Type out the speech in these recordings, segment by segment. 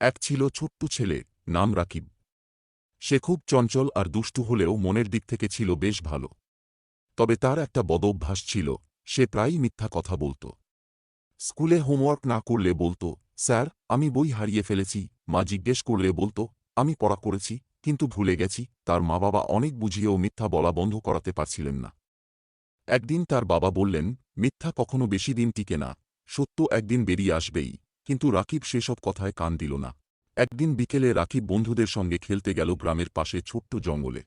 এক ছিল ছোট্ট ছেলে, নাম রাকিব। সে খুব চঞ্চল আর দুষ্টু হলেও মনের দিক থেকে ছিল বেশ ভালো। তবে তার একটা বদ অভ্যাস ছিল, সে প্রায়ই মিথ্যা কথা বলত। স্কুলে হোমওয়ার্ক না করলে বলতো, স্যার, আমি বই হারিয়ে ফেলেছি। মা জিজ্ঞেস করলে বলতো, আমি পড়া করেছি, কিন্তু ভুলে গেছি। তার মা বাবা অনেক বুঝিয়েও মিথ্যা বলা বন্ধ করাতে পারছিলেন না। একদিন তার বাবা বললেন, মিথ্যা কখনো বেশি দিন টিকে না। সত্য একদিন বেরিয়ে আসবেই। কিন্তু রাকিব সেসব কথায় কান দিল না। একদিন বিকেলে রাকিব বন্ধুদের সঙ্গে খেলতে গেল গ্রামের পাশে ছোট্ট জঙ্গলে।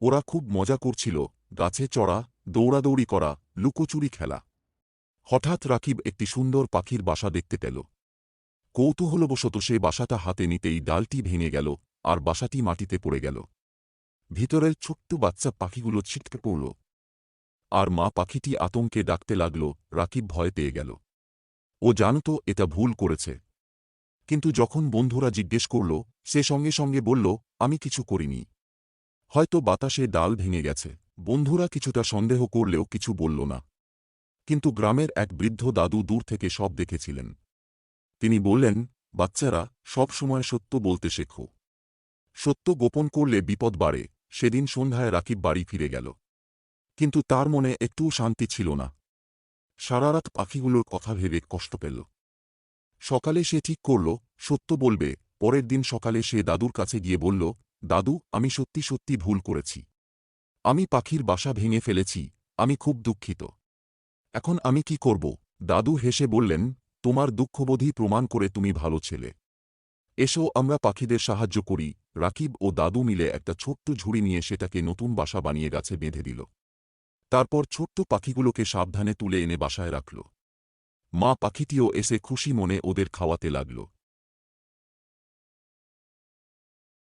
ওরা খুব মজা করছিল, গাছে চড়া, দৌড়াদৌড়ি করা, লুকোচুরি খেলা। হঠাৎ রাকিব একটি সুন্দর পাখির বাসা দেখতে পেল। কৌতূহলবশত সে বাসাটা হাতে নিতেই ডালটি ভেঙে গেল আর বাসাটি মাটিতে পড়ে গেল। ভিতরের ছোট্ট বাচ্চা পাখিগুলো ছিটকে পড়ল। আর মা পাখিটি আতঙ্কে ডাকতে লাগল, রাকিব ভয় পেয়ে গেল। ও জানত এটা ভুল করেছে। কিন্তু যখন বন্ধুরা জিজ্ঞেস করল, সে সঙ্গে সঙ্গে বলল, আমি কিছু করিনি। হয়তো বাতাসে ডাল ভেঙে গেছে। বন্ধুরা কিছুটা সন্দেহ করলেও কিছু বলল না। কিন্তু গ্রামের এক বৃদ্ধ দাদু দূর থেকে সব দেখেছিলেন। তিনি বললেন, বাচ্চারা, সব সময় সত্য বলতে শেখো। সত্য গোপন করলে বিপদ বাড়ে। সেদিন সন্ধ্যায় রাকিব বাড়ি ফিরে গেল। কিন্তু তার মনে একটুও শান্তি ছিল না। সারারাত পাখিগুলোর কথা ভেবে কষ্ট পেল। সকালে সে ঠিক করল, সত্য বলবে। পরের দিন সকালে সে দাদুর কাছে গিয়ে বলল, দাদু, আমি সত্যি সত্যি ভুল করেছি। আমি পাখির বাসা ভেঙে ফেলেছি। আমি খুব দুঃখিত। এখন আমি কি করব? দাদু হেসে বললেন, তোমার দুঃখবোধই প্রমাণ করে তুমি ভালো ছেলে। এসো, আমরা পাখিদের সাহায্য করি। রাকিব ও দাদু মিলে একটা ছোট্ট ঝুড়ি নিয়ে সেটাকে নতুন বাসা বানিয়ে গাছে বেঁধে দিল। তারপর ছোট্ট পাখিগুলোকে সাবধানে তুলে এনে বাসায় রাখল। মা পাখিটিও এসে খুশি মনে ওদের খাওয়াতে লাগল।